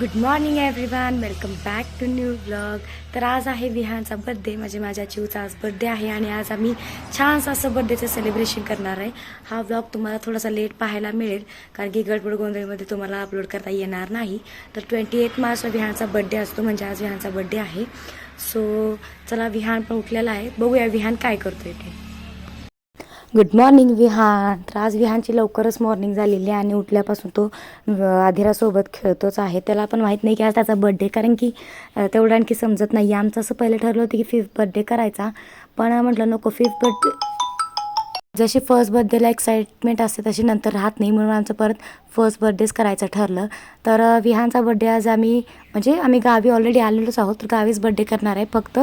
Good morning everyone welcome back to new blog तर आज आहे विहानचा बड्डे म्हणजे माझ्या चिवचा आज बड्डे आहे आणि आज आम्ही छानसं असं बड्डेचं सेलिब्रेशन करणार आहे. हा ब्लॉग तुम्हाला थोडासा लेट पाहायला मिळेल कारण की गडबड गोंधळीमध्ये तुम्हाला अपलोड करता येणार नाही. तर ट्वेंटी एट मार्चला विहानचा बड्डे असतो म्हणजे आज विहानचा बड्डे आहे. सो चला विहान पण उठलेला आहे. बघूया विहान काय करतो इथे गुड मॉर्निंग विहान तर आज विहानची लवकरच मॉर्निंग झालेली आहे आणि उठल्यापासून तो आधिरासोबत खेळतोच आहे. त्याला पण माहीत नाही की आज त्याचा बड्डे कारण की तेवढं आणखी समजत नाही. आमचं असं पहिले ठरलं होतं की फिफ्थ बड्डे करायचा पण म्हटलं नको फिफ्थ बड्डे जशी फर्स्ट बर्थडेला एक्साइटमेंट असते तशी नंतर राहत नाही म्हणून आमचं परत फर्स्ट बर्थडेच करायचं ठरलं. तर विहानचा बड्डे आज आम्ही म्हणजे आम्ही गावी ऑलरेडी आलेलोच आहोत तर गावीच बड्डे करणार आहे. फक्त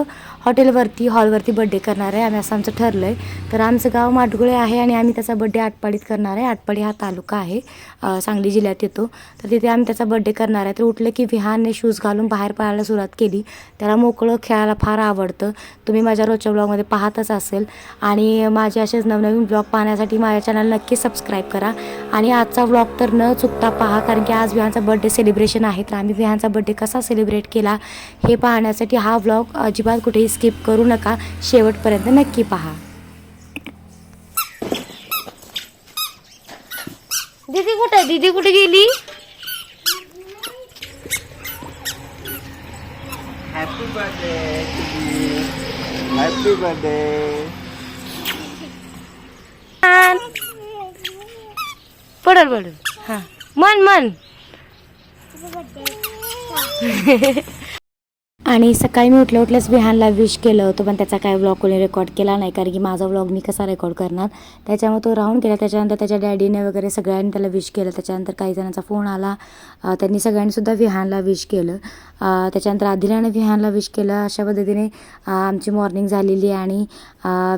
हॉटेलवरती हॉलवरती बड्डे करणार आहे आम्ही असं आमचं ठरलं आहे तर आमचं गाव माटगुळे आहे आणि आम्ही त्याचा बड्डे आटपाडीत करणार आहे. आटपाडी हा तालुका आहे सांगली जिल्ह्यात येतो. तर तिथे आम्ही त्याचा बड्डे करणार आहे. तर उठलं की विहानने शूज घालून बाहेर पडायला सुरुवात केली. त्याला मोकळं खेळायला फार आवडतं. तुम्ही माझ्या रोजच्या ब्लॉगमध्ये पाहतच असेल. आणि माझे असेच नवनवीन ब्लॉग पाहण्यासाठी माझ्या चॅनल नक्की सबस्क्राईब करा. आणि आजचा ब्लॉग तर न चुकता पहा कारण की आज विहानचा बड्डे सेलिब्रेशन आहे. तर आम्ही विहानचा बड्डे कसा सेलिब्रेट केला हे पाहण्यासाठी हा ब्लॉग अजिबात कुठेही स्किप करू नका. शेवटपर्यंत नक्की पहा. दीदी कुठे? दीदी कुठे गेली? To you. Happy birthday. पडल पडल. हा. मन मन. आणि सकाळी मी उठल्या उठल्याच विहानला विश केलं होतं पण त्याचा काय व्लॉग कोणी रेकॉर्ड केला नाही कारण की माझा व्लॉग मी कसा रेकॉर्ड करणार? त्याच्यामुळे तो राहून गेला. त्याच्यानंतर त्याच्या डॅडीने वगैरे सगळ्यांनी त्याला विश केलं. त्याच्यानंतर काही जणांचा फोन आला. त्यांनी सगळ्यांनीसुद्धा विहानला विश केलं. त्याच्यानंतर आदिलाने विहानला विश केलं. अशा पद्धतीने आमची मॉर्निंग झालेली आहे आणि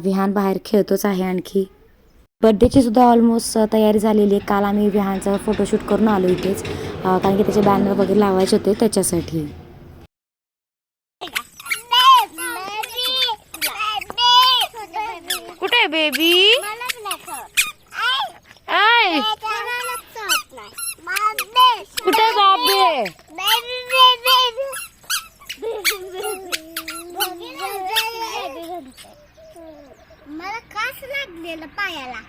विहान बाहेर खेळतोच आहे आणखी. बड्डेची सुद्धा ऑलमोस्ट तयारी झालेली आहे. काल आम्ही विहानचं फोटोशूट करून आलो इथेच. कारण की त्याचे बॅनर वगैरे लावायचे होते त्याच्यासाठी. कुठे बेबी आय कुठे बाबे मला कास लागलेलं पायाला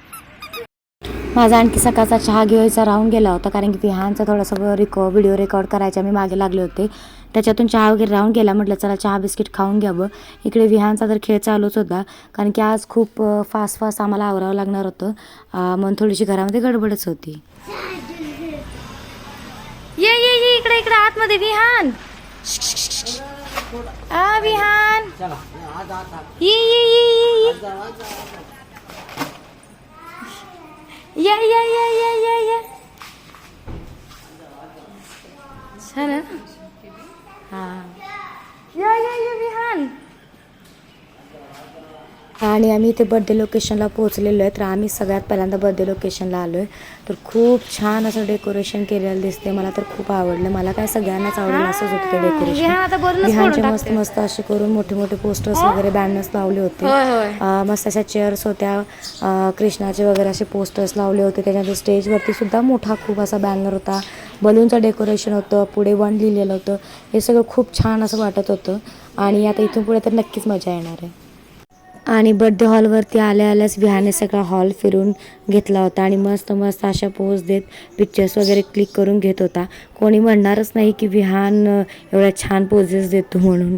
माझा आणखी सकाळचा चहा घ्यायचा राहून गेला होता कारण की विहानचा थोडासा रिकॉ व्हिडिओ रेकॉर्ड करायचा मी मागे लागले होते. त्याच्यातून चहा वगैरे राहून गेला म्हटलं चला चहा बिस्किट खाऊन घ्यावं. इकडे विहानचा तर खेळ चालूच होता कारण की आज खूप फास्ट फास्ट आम्हाला आवरावं लागणार होतं. मन म्हणून थोडीशी घरामध्ये गडबडच होती. ये ये ये इकडे इकडे आतमध्ये विहान. आ विहान. ये ये ये ये. ये या या या या या या छान आहे ना? हा या या या विहान आणि आम्ही इथे बड्डे लोकेशनला पोहोचलेलो आहे. तर आम्ही सगळ्यात पहिल्यांदा बड्डे लोकेशनला आलो आहे तर खूप छान असं डेकोरेशन केलेलं दिसते मला तर खूप आवडलं. मला काय सगळ्यांनाच आवडलं असंच होतं ते डेकोरेशन मस्त. मस्त असे करून मोठे मोठे पोस्टर्स वगैरे बॅनर्स लावले होते. मस्त अशा चेअर्स होत्या. कृष्णाचे वगैरे असे पोस्टर्स लावले होते. त्याच्यानंतर स्टेजवरती सुद्धा मोठा खूप असा बॅनर होता. बलूनचं डेकोरेशन होतं. पुढे वन लिहिलेलं होतं. हे सगळं खूप छान असं वाटत होतं. आणि आता इथून पुढे तर नक्कीच मजा येणार आहे. आणि बड्डे हॉलवरती आल्या आल्याच विहाने सगळा हॉल फिरून घेतला होता आणि मस्त मस्त अशा पोज देत पिक्चर्स वगैरे क्लिक करून घेत होता. कोणी म्हणणारच नाही की विहान एवढ्या छान पोजेस देतो म्हणून.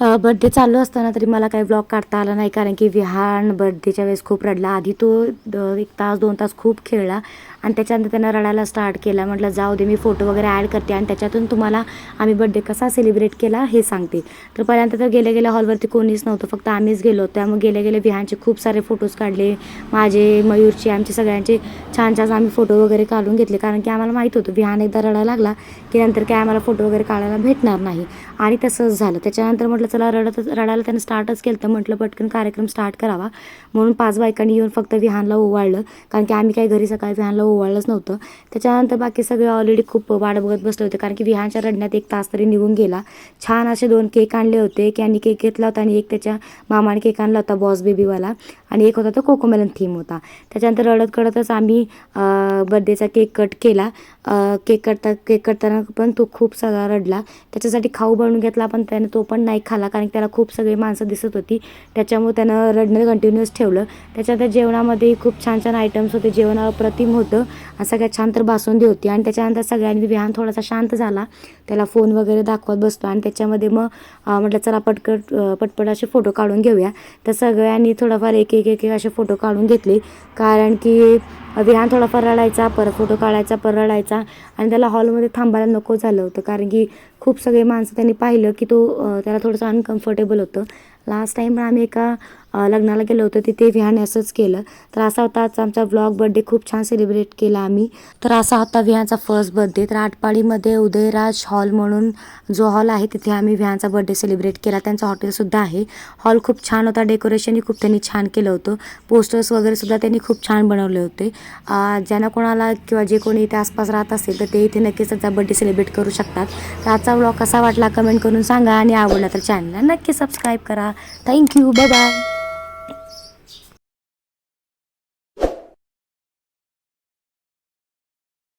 बड्डे चालू असताना तरी मला काही ब्लॉग काढता आला नाही. कारण की विहान बड्डेच्या वेळेस खूप रडला. आधी तो द- एक तास दोन तास खूप खेळला. आणि त्याच्यानंतर त्यानं रडायला स्टार्ट केला. म्हटलं जाऊ दे मी फोटो वगैरे ॲड करते आणि त्याच्यातून तुम्हाला आम्ही बड्डे कसा सेलिब्रेट केला हे सांगते. तर पहिल्यांदा तर गेल्या गेल्या हॉलवरती कोणीच नव्हतं. फक्त आम्हीच गेलो त्यामुळे गेल्या गेले विहानचे खूप सारे फोटोज काढले. माझे मयूरचे आमचे सगळ्यांचे छान छान आम्ही फोटो वगैरे काढून घेतले. कारण की आम्हाला माहीत होतं विहान एकदा रडायला लागला की नंतर काय आम्हाला फोटो वगैरे काढायला भेटणार नाही. आणि तसंच झालं. त्याच्यानंतर म्हटलं चला रडत रडायला त्यानं स्टार्टच केलं तर म्हटलं पटकन कार्यक्रम स्टार्ट करावा. म्हणून पाच बायकांनी येऊन फक्त विहानला ओवाळलं. कारण की आम्ही काही घरी सकाळी विहानला ओवाळलंच नव्हतं. त्याच्यानंतर बाकी सगळे ऑलरेडी खूप वाट बघत बसले होते. कारण की विहानच्या रडण्यात एक तास तरी निघून गेला. छान असे दोन केक आणले होते. की आणि केक घेतला होता आणि एक त्याच्या मामाने केक आणला होता बॉस बेबीवाला आणि एक होता तो कोकोमेलन थीम होता. त्याच्यानंतर रडत कडतच आम्ही बड्डेचा केक कट केला. केक कटता केक कटताना पण तो खूप सगळा रडला. त्याच्यासाठी खाऊ बनवून घेतला पण त्याने तो पण नाही खा खाला कारण की त्याला खूप सगळी माणसं दिसत होती. त्याच्यामुळे त्यानं रडणं कंटिन्युअस ठेवलं. त्याच्यानंतर जेवणामध्ये खूप छान छान आयटम्स होते. जेवण अप्रतिम होतं. आणि सगळ्यात छान तर बासुंदी होती. आणि त्याच्यानंतर सगळ्यांनी विहान थोडासा शांत झाला. त्याला फोन वगैरे दाखवत बसतो आणि त्याच्यामध्ये मग म्हटलं चला पटकट पटपट असे फोटो काढून घेऊया. तर सगळ्यांनी थोडाफार एक एक एक एक असे फोटो काढून घेतले. कारण की विहान थोडाफार रडायचा परत फोटो काढायचा परत रडायचा आणि त्याला हॉलमध्ये थांबायला नको झालं होतं. कारण की खूप सगळे माणसं त्यांनी पाहिलं की तो त्याला थोडंसं अनकम्फर्टेबल होतं. लास्ट टाईम आम्ही एका लग्नाला गेलो होतो तिथे विहान असंच केलं. तर असा होता आजचा आमचा ब्लॉग बड्डे खूप छान सेलिब्रेट केला आम्ही. तर असा होता विहानचा फर्स्ट बड्डे तर आटपाडीमध्ये उदयराज हॉल म्हणून जो हॉल आहे तिथे आम्ही विहानचा बड्डे सेलिब्रेट केला. त्यांचं हॉटेलसुद्धा आहे. हॉल खूप छान होता. डेकोरेशनही खूप त्यांनी छान केलं होतं. पोस्टर्स वगैरेसुद्धा त्यांनी खूप छान बनवले होते. ज्यांना कोणाला किंवा जे कोणी इथे आसपास राहत असेल तर ते इथे नक्कीच त्यांचा बड्डे सेलिब्रेट करू शकतात. तर आजचा ब्लॉग कसा वाटला कमेंट करून सांगा आणि आवडला तर चॅनलला नक्की सबस्क्राईब करा. Thank you bye bye